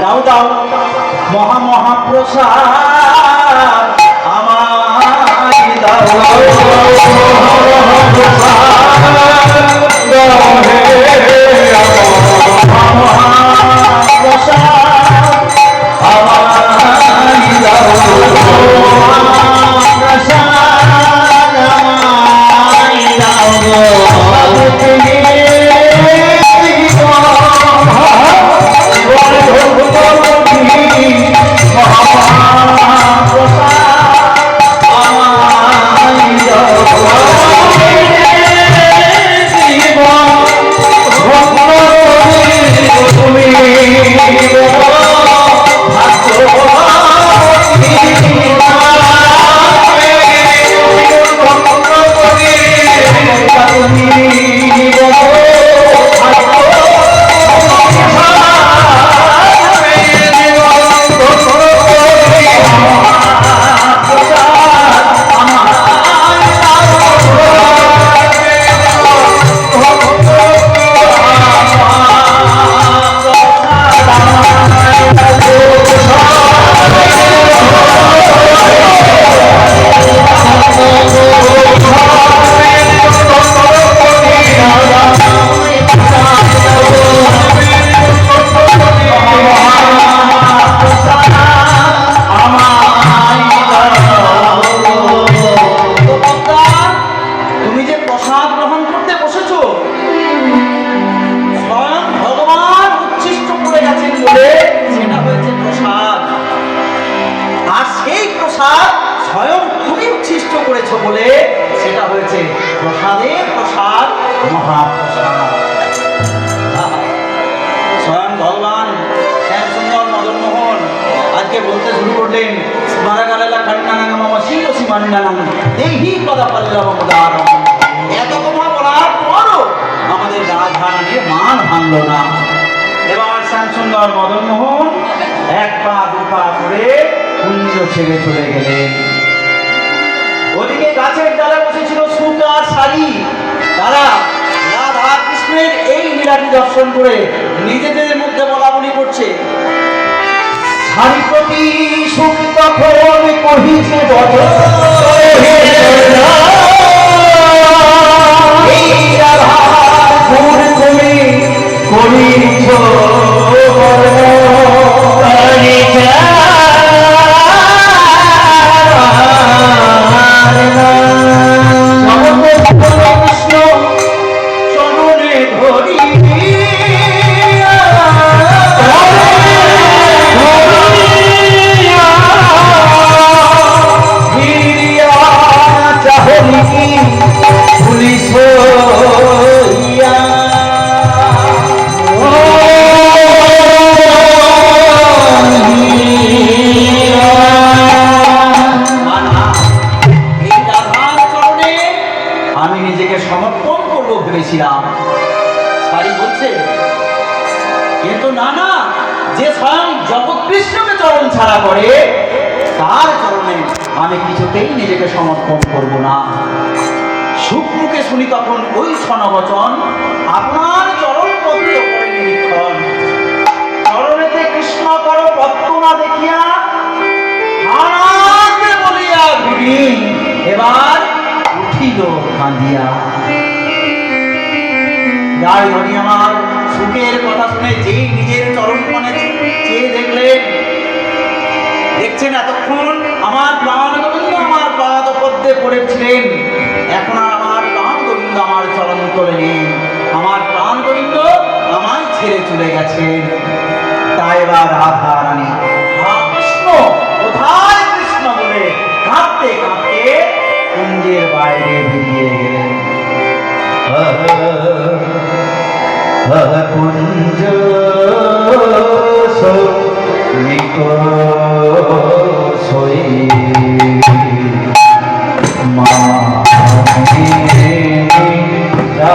দাও দাও মহা মহাপ্রসাদ আমার দাও মহাপ্রসাদ মহাপ্রসাদ আহা, স্বয়ং ভগবান শ্যাম সুন্দর মদন আজকে বলতে শুরু করলেন স্মারকালেলা খণ্ডানাং মম শিরসি মণ্ডনাং দেহি পদা পল্লব মুদারম এত কথা বলার পরও আমাদের রাধারানীর মান ভাঙল না। এবার শ্যাম সুন্দর মদন এক পা দু করে কুঞ্জ ছেড়ে চলে গেলেন। ওদিকে গাছের ডালে বসেছিল সুতা শাড়ি। তারা কৃষ্ণের এই লীলাটি দর্শন করে নিজেদের মধ্যে বলা বলি করছে সুখ নিজেকে সমর্পণ করব ভেবেছিলাম। শাড়ি বলছে কিন্তু না না যে স্বয়ং জগৎকৃষ্ণকে চরণ ছাড়া করে, তার চরণে আমি কিছুতেই নিজেকে সমর্পণ করব না। সুখমুখে শুনি তখন ওই সনবচন আপনার চরণ করে নিরীক্ষণ। চরণেতে কৃষ্ণ কর পদ্ম না দেখিয়া বলিয়া এবার কাঁদিয়া যাই হরি আমার সুখের কথা শুনে যেই নিজের চরণ মনে চেয়ে দেখলেন, দেখছেন এতক্ষণ আমার প্রাণ গোবিন্দ আমার পাদ পদ্মে পড়েছিলেন এখন আর আমার প্রাণ গোবিন্দ আমার চরণ তোলে নেই আমার প্রাণ গোবিন্দ আমায় ছেড়ে চলে গেছেন kunj so niko soi ma ni da